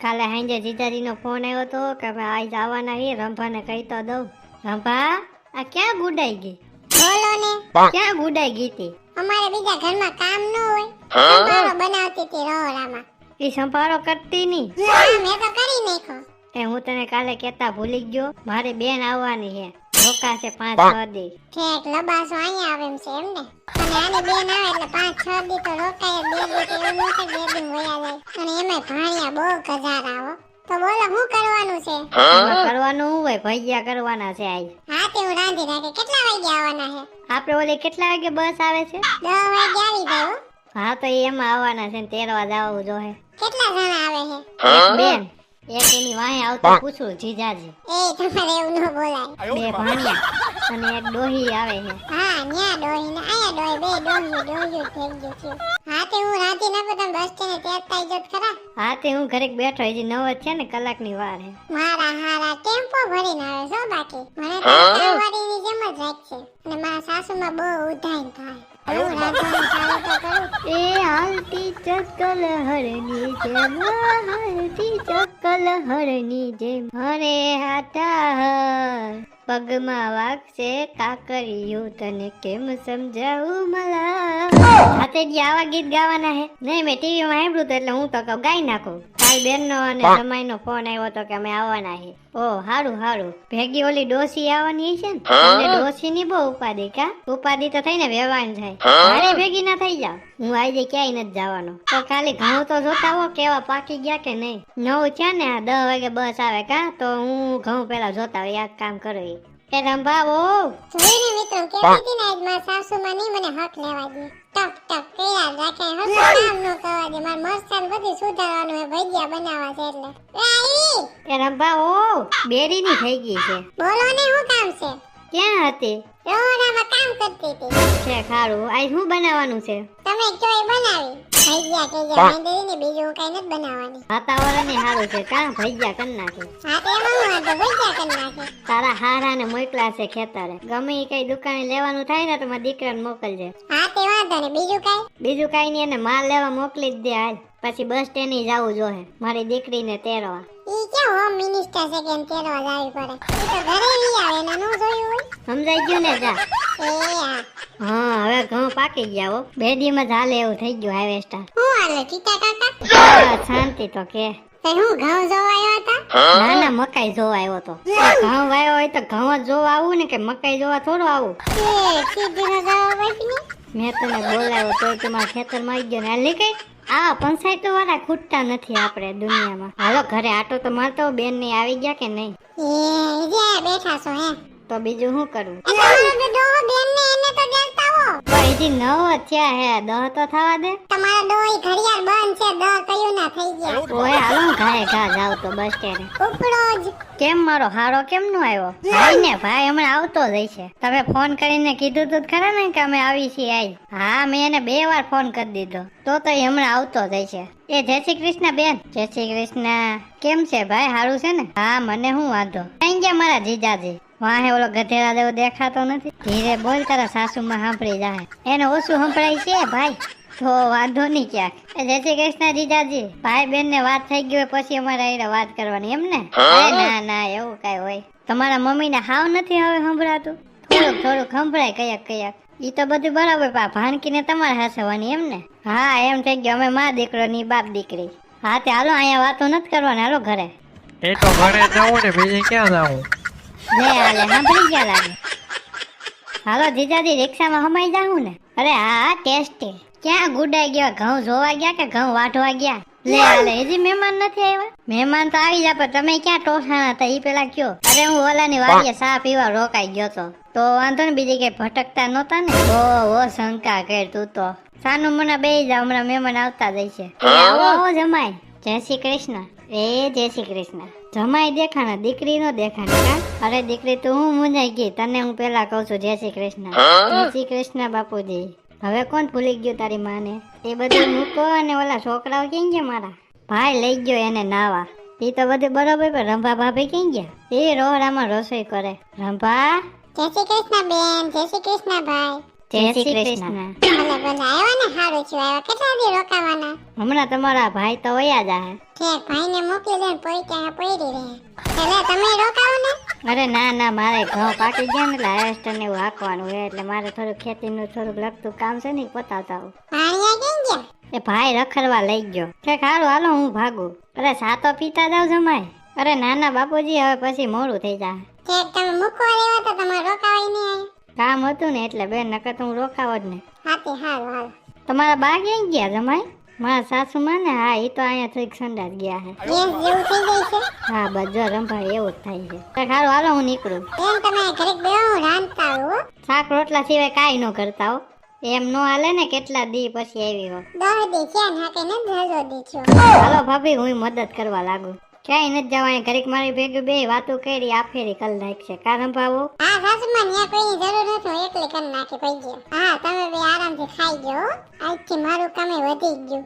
કાલે સાંજે જીજાજીનો ફોન આવ્યો તો કે અમે આજ આવવાના છીએ રંભાને કહી તો દઉં. રંભા આ ક્યાં ગુડાઈ ગઈ? બોલો ને. ક્યાં ગુડાઈ ગઈ તી? અમારે બીજા ઘરમાં કામ ન હોય. સંભારો બનાવતી હતી રહોડામાં એ સંભાળો કરતી નહીં મેં તો કરી નાખ્યો. એ હું તને કાલે કેતા ભૂલી ગયો. મારી બેન આવવાની છે રોકાશે પાંચ છ દી. ઠેક લબાસો અહીંયા આવે એમ છે એમ ને? અને આની બેન આવે એટલે પાંચ છ દી તો રોકાય બે દી કે એવું નથી બે દી વયા જાય. અને એમાં ભાણિયા બહુ કજારા હો તો બોલો હું કરવાનું છે? કરવાનું હું હોય? ભજીયા કરવાના છે આજ. હા તે હું રાંધી રાખે. કેટલા વાગે આવવાના છે? આપણે ઓલી કેટલા વાગે બસ આવે છે? દસ વાગે આવી જાય હા. તો એમાં આવવાના છે ને તેરવા આવવું જોહે કેટલા જણા આવે છે? બેન. એક એની વાંહે આવતા પૂછું જીજાજી. એ તમારે એવું ન બોલાય. બે ભાણિયા અને એક ડોહી આવે છે. હા ન્યા ડોહી ને આયા ડોહી બે ડોહી ડોહી થઈ ગયું છે. હા તે હું બસ સ્ટેન્ડ ઇજત ખરા. હા તે હું ઘરે બેઠો હજી નવ છે ને કલાકની વાર હે મારા હારા ટેમ્પો ભરીને આવે છો બાકી. મને તો કામવાળીની જેમ જ રાખશે અને મારા સાસુમાં બહુ ઉધાઈ થાય. હું રાંધવાનું ચાલુ તો કરું. એ હાલતી ચક્કલ હરની જેમ હાલતી ચક્કલ હરની જેમ. હરે હાટા પગમાં વાગશે કાકરિયું તને કેમ સમજાવું મલા? સાથે જ આવા ગીત ગાવાના હે. નહીં મેં ટીવીમાં સાંભળ્યું તો એટલે હું તો ગાઈ નાખું. કાલ બેનનો અને જમાઈનો ફોન આવ્યો હતો કે અમે આવવાના છે ઓ હારું હારું. ભેગી ઓલી ડોસી આવવાની છે ને? એટલે ડોસી ની બહુ ઉપાધિ કા? ઉપાધિ તો થઈને વ્યવહાર થાય. મારે ભેગી ના થઈ જાવ. હું આજે ક્યાંય નથી જવાનો. તો ખાલી ઘઉં તો જોતા હો કેવા પાકી ગયા કે નહીં. નવ છે ને દસ વાગે બસ આવે કા? તો હું ઘઉં પેલા જોતા હોય આ કામ કરું ઈ. એ રંભાવો. જોઈને મિત્રો કેતી હતી ને આજ સાસુ માં નહીં મને હક લેવા દે. ટક ટક કર્યા જ રાખે હક નામ નો કહેવા દે. માર મરચાં બધી સુધારવાનું હે ભજીયા બનાવવા છે એટલે. રાઈ! એ રંભાવો બેરીની થઈ ગઈ છે. બોલો ને શું કામ છે? ક્યાં હતી? રહોડામાં કામ કરતી હતી. છે ખારું આજ શું બનાવવાનું છે? તમે કયો એ બનાવી? ભજીયા કે જે ને બીજું કઈ નથી બનાવવાની. વાતાવરણ ને સારું છે. કા ભજીયા કરી નાખે? હા તે એમાં વાંધો ભજીયા કરી નાખે. તારા હારા ને મોકલા છે ખેતરે. ગમે એ કઈ દુકાને લેવાનું થાય ને તો મારા દીકરાને મોકલજે. હા તે વાંધો ને બીજું કઈ? બીજું કઈ નહીં એને માલ લેવા મોકલી જ દે હાલ. પછી બસ સ્ટેન્ડ જવું જોહે. મારી દીકરીને તેરવા. ઈ કે હોમ મિનિસ્ટર છે કેમ તેરવા જાવી પડે? ઈ તો ઘરે લઈ આવે ને નો જોયું હોય. સમજાઈ ગયું ને જા. એ હા. હા હવે ઘઉં પાકી ગયા હો. બે દીમાં હાલે એવું થઈ ગયું હાર્વેસ્ટર હું હાલે ટીટા કાકા શાંતિ તો કે. તે હું ઘઉં જોવા આવ્યા હતા? ના ના મકાઈ જોવા આવ્યો તો. ઘઉં વાયો હોય તો ઘઉં જોવા આવું ને કે મકાઈ જોવા થોડું આવું? એ સીધીનો જવાબ આપીને મેં તને બોલાવ્યો તોય તમારા ખેતરમાં આવી ગયો ને. હાલ નીકળ. આ પંચાયતો વાળા ખૂટતા નથી આપણે દુનિયામાં. હાલો ઘરે આટો તો મારતો બેનની આવી ગયા કે નહીં? એ જે બેઠા છો હે. તો બીજું શું કરવું એ તમારો તો ડોહો બેન ને એને તો ડરતા હો. તો હજી નવ થયા હે દહ તો થવા દે. તમારો ડોહી ઘડિયાળ બંધ છે દ કયું ના થઈ ગયા. ઓય હાલો ને ઘા જાવ તો બસ સ્ટેન્ડ ઉપડો જ. કેમ મારો હારો કેમ નો આવ્યો? ભાઈ ને ભાઈ હમણાં આવતો જ હશે તમે ફોન કરીને કીધું તું જ ખરા ને કે અમે આવી છીએ આજ. હા મેં એને બે વાર ફોન કરી દીધો. તો તો હમણાં આવતો જ હશે એ જય શ્રી કૃષ્ણ બેન. જય શ્રી કૃષ્ણ. કેમ છે ભાઈ? હારું છે ને? હા મને શું વાંધો. કઈ ગયા મારા જીજાજી? વાહે ઓલો ગધેડા જેવો દેખાતો નથી. ધીરે બોલ તારા સાસુમાં સાંભળી જાય એને ઓછું સંભળાય છે ભાઈ. તો વાંધો નહીં ક્યાંક. એ જય શ્રી કૃષ્ણ જીજાજી. ભાઈ બેન ને વાત થઈ ગઈ હોય પછી અમારે અહીં વાત કરવાની એમ ને? ના ના એવું કઈ હોય. તમારા મમ્મી ને હાવ નથી હવે સંભળાતું? થોડુંક થોડુંક સંભળાય કયાક કયાક. ઈ તો બધું બરાબર પા ભાણકીને તમારે હાસવાની એમ ને? હા એમ થઈ ગયો. અમે મા દીકરો ની બાપ દીકરી. હા તે હાલો અહીંયા વાતો નથી કરવાની. હાલો ઘરે. એ તો ઘરે જવું ને બીજે ક્યાં જવું લે આલે સાંભળી ગયા લાગે. હાલો જીજાજી રિક્ષામાં હમાઈ જાઉં ને? અરે હા, ટેસ્ટી. ક્યાં ગુડાઈ ગયા? ઘઉં જોવા ગયા કે ઘઉં વાઢવા ગયા? લે આલે હજી મહેમાન નથી આવ્યા? મહેમાન તો આવી જા, પણ તમે ક્યાં ટોસાણા હતા? ઈ પેલા કયો. અરે, હું ઓલાની વાડીએ ચા પીવા રોકાઈ ગયો તો. તો વાંધો ને બીજી કઈ ભટકતા નહોતા ને? ઓ ઓ, શંકા કર તું તો. સાનું મને બે જા, હમણાં મહેમાન આવતા જાય છે એ આવો જમાય જય શ્રી કૃષ્ણ. એ જય શ્રી કૃષ્ણ. જમાઈ દેખાણા દીકરી નો દેખાણી અરે દીકરી તું હું મુંજાઈ ગઈ? તને હું પેલા કહું છું જય શ્રી કૃષ્ણ. જય શ્રી કૃષ્ણ બાપુજી. હવે કોણ ભૂલી ગયું તારી માને? તે બધું મૂકો અને ઓલા છોકરાઓ કેમ ગયા મારા? ભાઈ લઈ ગયો એને નાવા. એ તો બધું બરોબર પણ રંભા ભાભી કેમ ગયા? એ રોહરામાં રસોઈ કરે. રંભા? જય શ્રી કૃષ્ણ બેન જય શ્રી કૃષ્ણ ભાઈ. જય શ્રી કૃષ્ણ. ભલે ભલે આવ્યા ને સારું છું આવ્યા કેટલા દી રોકાવાના? હમણાં તમારા ભાઈ તો વયા જાય ઠેક ભાઈને મોકલી દે ને પોઈ ત્યાં રહે. એટલે તમે રોકાવો ને? અરે ના ના મારે ઘઉં પાકી ગયા ને એટલે હાર્વેસ્ટર ને એવું હાંકવાનું હોય એટલે મારે થોડું ખેતીનું થોડુંક લગતું કામ છે ને પતાવતા કેમ ગયા? એ ભાઈ રખડવા લઈ ગયો. કે હારું હાલો હું ભાગું. અરે સાતો પીતા જાવ જમાય અરે નાના બાપુજી હવે પછી મોડું થઈ જાય તમે મૂકવા લેવા તો તમારે રોકાવાય નહીં. કામ હતું ને એટલે બેન નકર તો હું રોકાવો જ ને. હાથી હારું હાલ તમારા બા ક્યાં ગયા જમાય મારા સાસુમાં ને? હા એ તો અહીંયા થોડીક સંડાસ ગયા છે. ગેસ જેવું થઈ જાય છે? હા બધો રંભાઈ એવું જ થાય છે. તો હારું હાલો હું નીકળું. બેન તમે ઘડીક બે હું રાંધતા હો. શાક રોટલા સિવાય કાંઈ ન કરતા હો. એમ નો હાલે ને કેટલા દી પછી આવી હો દહ દી છે ને હાકે ને ધજો દી છો હાલો ભાભી હું મદદ કરવા લાગુ. ક્યાંય નથી જવાની ઘરેક મારી ભેગી બે વાતો કરી આ ફેરી કલ નાખશે. કારણ ભાવો હા સાસુમાં ન્યા કોઈની જરૂર નથી, હું એકલી નાખી ગયો. હા, તમે બે આરામથી ખાઈ ગયો. આજથી મારું કામે વધી ગયું.